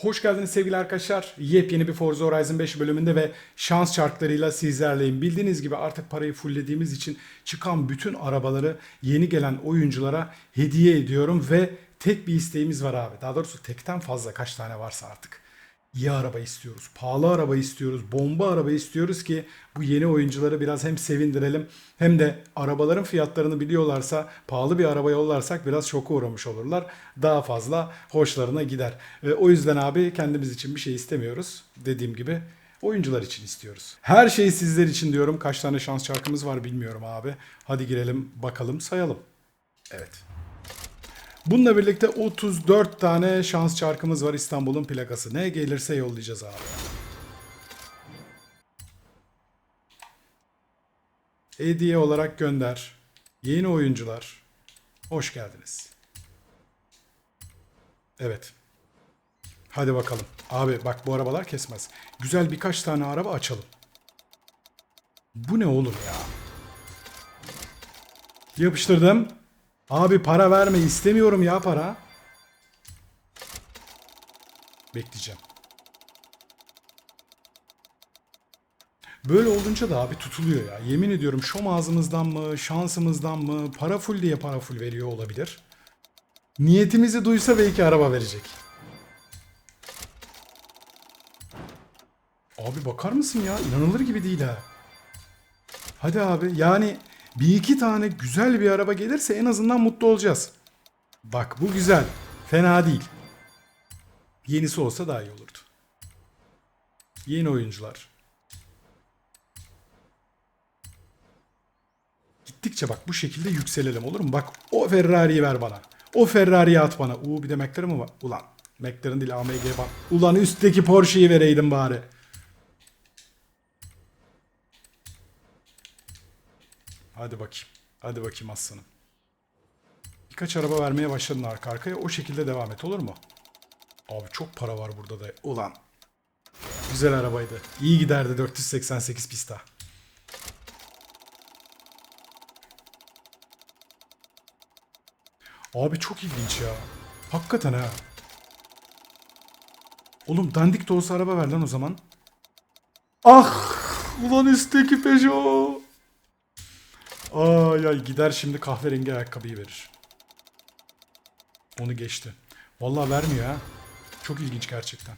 Hoş geldiniz sevgili arkadaşlar. Yepyeni bir Forza Horizon 5 bölümünde ve şans çarklarıyla sizlerleyim. Bildiğiniz gibi artık parayı fulllediğimiz için çıkan bütün arabaları yeni gelen oyunculara hediye ediyorum ve tek bir isteğimiz var abi. Daha doğrusu tekten fazla kaç tane varsa artık. İyi araba istiyoruz, pahalı araba istiyoruz, bomba araba istiyoruz ki bu yeni oyuncuları biraz hem sevindirelim hem de arabaların fiyatlarını biliyorlarsa pahalı bir araba yollarsak biraz şoka uğramış olurlar. Daha fazla hoşlarına gider. E, o yüzden abi kendimiz için bir şey istemiyoruz. Dediğim gibi oyuncular için istiyoruz. Her şeyi sizler için diyorum. Kaç tane şans çarkımız var bilmiyorum abi. Hadi girelim bakalım sayalım. Evet. Bununla birlikte 34 tane şans çarkımız var İstanbul'un plakası. Ne gelirse yollayacağız abi. Hediye olarak gönder. Yeni oyuncular. Hoş geldiniz. Evet. Hadi bakalım. Abi bak bu arabalar kesmez. Güzel birkaç tane araba açalım. Bu ne oğlum ya? Yapıştırdım. Abi para verme istemiyorum ya para. Bekleyeceğim. Böyle olunca da abi tutuluyor ya. Yemin ediyorum şom ağzımızdan mı, şansımızdan mı, para full diye para full veriyor olabilir. Niyetimizi duysa belki araba verecek. Abi bakar mısın ya? İnanılır gibi değil ha. Hadi abi yani bir iki tane güzel bir araba gelirse en azından mutlu olacağız. Bak bu güzel. Fena değil. Yenisi olsa daha iyi olurdu. Yeni oyuncular. Gittikçe bak bu şekilde yükselelim olur mu? Bak o Ferrari'yi ver bana. O Ferrari'yi at bana. Uuu bir de McLaren mı var? Ulan McLaren değil AMG bak. Ulan üstteki Porsche'yi vereydim bari. Hadi bakayım. Hadi bakayım aslanım. Birkaç araba vermeye başladın arka arkaya. O şekilde devam et olur mu? Abi çok para var burada da. Ulan. Güzel arabaydı. İyi giderdi 488 pista. Abi çok ilginç ya. Hakikaten ha. Oğlum dandik de olsa araba ver lan o zaman. Ah! Ulan üstteki Peugeot. Ay ay gider şimdi kahverengi ayakkabıyı verir. Onu geçti. Vallahi vermiyor ha. Çok ilginç gerçekten.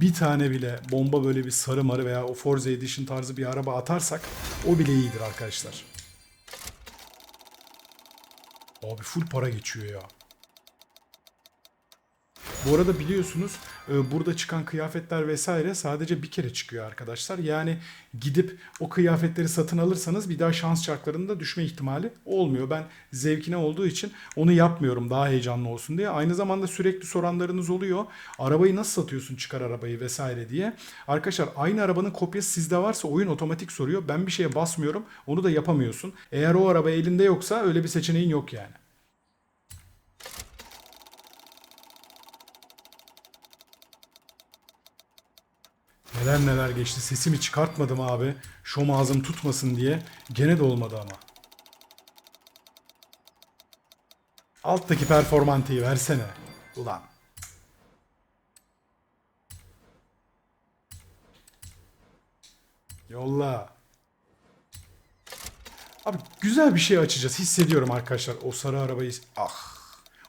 Bir tane bile bomba böyle bir sarı marı veya o Forza Edition tarzı bir araba atarsak o bile iyidir arkadaşlar. Abi full para geçiyor ya. Bu arada biliyorsunuz burada çıkan kıyafetler vesaire sadece bir kere çıkıyor arkadaşlar. Yani gidip o kıyafetleri satın alırsanız bir daha şans çarklarında düşme ihtimali olmuyor. Ben zevkine olduğu için onu yapmıyorum daha heyecanlı olsun diye. Aynı zamanda sürekli soranlarınız oluyor. Arabayı nasıl satıyorsun çıkar arabayı vesaire diye. Arkadaşlar aynı arabanın kopyası sizde varsa oyun otomatik soruyor. Ben bir şeye basmıyorum onu da yapamıyorsun. Eğer o araba elinde yoksa öyle bir seçeneğin yok yani. Neler neler geçti. Sesimi çıkartmadım abi. Şom ağzım tutmasın diye. Gene de olmadı ama. Alttaki performanteyi versene. Ulan. Yolla. Abi güzel bir şey açacağız. Hissediyorum arkadaşlar. O sarı arabayı... Ah.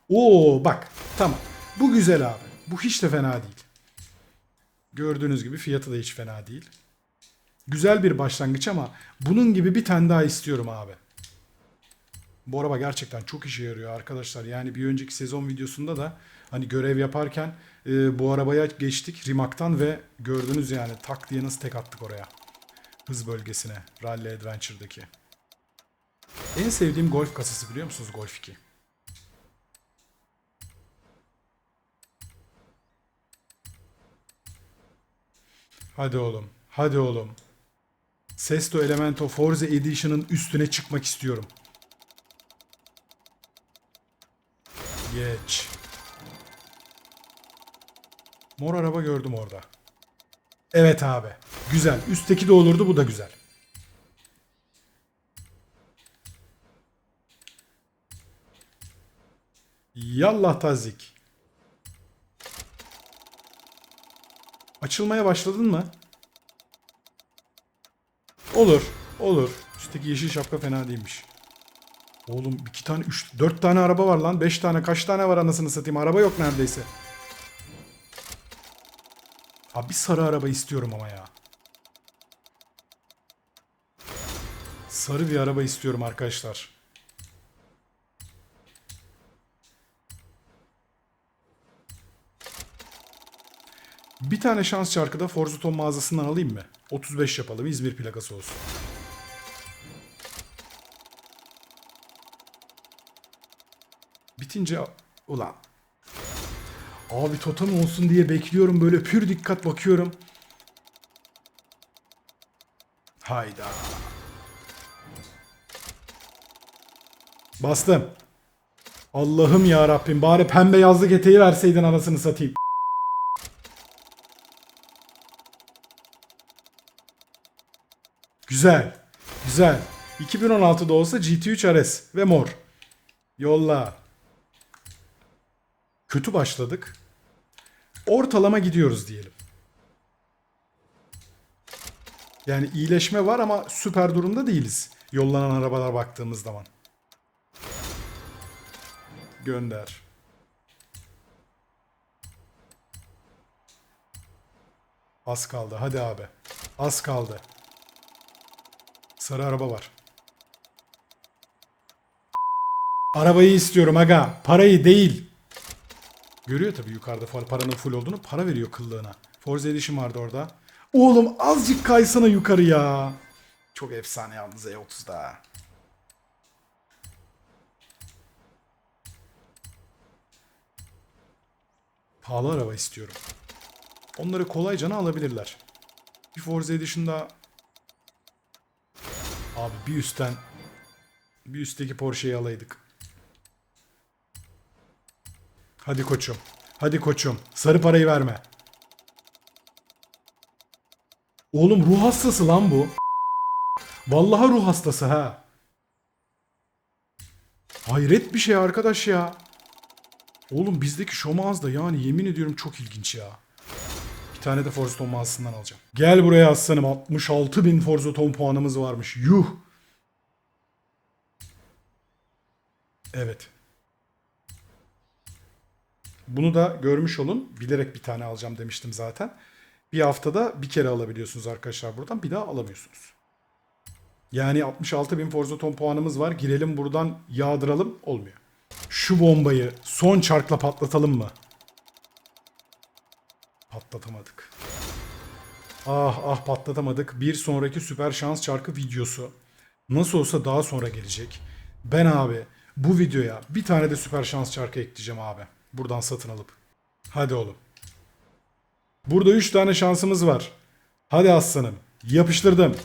Oo bak. Tamam. Bu güzel abi. Bu hiç de fena değil. Gördüğünüz gibi fiyatı da hiç fena değil. Güzel bir başlangıç ama bunun gibi bir tane daha istiyorum abi. Bu araba gerçekten çok işe yarıyor arkadaşlar. Yani bir önceki sezon videosunda da hani görev yaparken e, bu arabaya geçtik Rimak'tan ve gördünüz yani tak diye nasıl tek attık oraya. Hız bölgesine. Rally Adventure'daki. En sevdiğim golf kasası biliyor musunuz? Golf 2. Hadi oğlum. Hadi oğlum. Sesto Elemento Forza Edition'ın üstüne çıkmak istiyorum. Geç. Mor araba gördüm orada. Evet abi. Güzel. Üstteki de olurdu bu da güzel. Yallah tazik. Açılmaya başladın mı? Olur. Olur. Üstteki yeşil şapka fena değilmiş. Oğlum iki tane, üç, dört tane araba var lan. Beş tane, kaç tane var anasını satayım. Araba yok neredeyse. Abi sarı araba istiyorum ama ya. Sarı bir araba istiyorum arkadaşlar. Bir tane şans çarkı da Forzuton mağazasından alayım mı? 35 yapalım. İzmir plakası olsun. Bitince ulan abi totem olsun diye bekliyorum böyle pür dikkat bakıyorum. Hayda. Bastım. Allah'ım ya Rabbim bari pembe yazlık eteği verseydin anasını satayım. Güzel. Güzel. 2016'da olsa GT3 RS ve mor. Yolla. Kötü başladık. Ortalama gidiyoruz diyelim. Yani iyileşme var ama süper durumda değiliz. Yollanan arabalar baktığımız zaman. Gönder. Az kaldı. Hadi abi. Az kaldı. Sarı araba var. Arabayı istiyorum aga. Parayı değil. Görüyor tabii yukarıda par- paranın full olduğunu. Para veriyor kıllığına. Forza Edition vardı orada. Oğlum azıcık kaysana yukarı ya. Çok efsane yalnız E30'da. Pahalı araba istiyorum. Onları kolayca alabilirler. Bir Forza Edition'da Abi bir üstten bir üstteki Porsche'yi alaydık. Hadi koçum. Hadi koçum. Sarı parayı verme. Oğlum ruh hastası lan bu. Vallahi ruh hastası ha. Hayret bir şey arkadaş ya. Oğlum bizdeki şomaz da yani yemin ediyorum çok ilginç ya. Tane de Forzaton mağazasından alacağım. Gel buraya aslanım. 66 bin Forzaton puanımız varmış. Yuh. Evet. Bunu da görmüş olun. Bilerek bir tane alacağım demiştim zaten. Bir haftada bir kere alabiliyorsunuz arkadaşlar buradan. Bir daha alamıyorsunuz. Yani 66 bin Forzaton puanımız var. Girelim buradan yağdıralım. Olmuyor. Şu bombayı son çarkla patlatalım mı? Patlatamadık. Ah ah patlatamadık. Bir sonraki süper şans çarkı videosu. Nasıl olsa daha sonra gelecek. Ben abi bu videoya bir tane de süper şans çarkı ekleyeceğim abi. Buradan satın alıp. Hadi oğlum. Burada 3 tane şansımız var. Hadi aslanım. Yapıştırdım.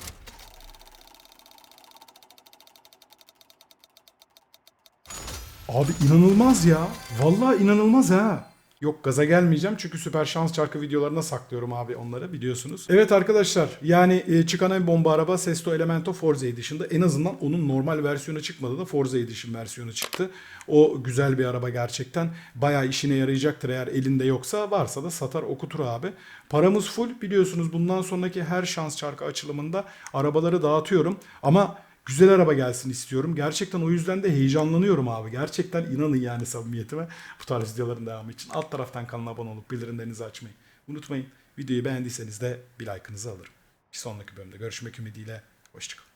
Abi inanılmaz ya. Vallahi inanılmaz ha. Yok gaza gelmeyeceğim çünkü süper şans çarkı videolarına saklıyorum abi onları biliyorsunuz. Evet arkadaşlar yani e, çıkan en bomba araba Sesto Elemento Forza Edition'da en azından onun normal versiyonu çıkmadı da Forza Edition versiyonu çıktı. O güzel bir araba gerçekten. Bayağı işine yarayacaktır eğer elinde yoksa varsa da satar okutur abi. Paramız full biliyorsunuz bundan sonraki her şans çarkı açılımında arabaları dağıtıyorum ama Güzel araba gelsin istiyorum. Gerçekten o yüzden de heyecanlanıyorum abi. Gerçekten inanın yani samimiyetime bu tarz videoların devamı için. Alt taraftan kanala abone olup bildirimlerinizi açmayı unutmayın. Videoyu beğendiyseniz de bir like'ınızı alırım. Bir sonraki bölümde görüşmek ümidiyle. Hoşçakalın.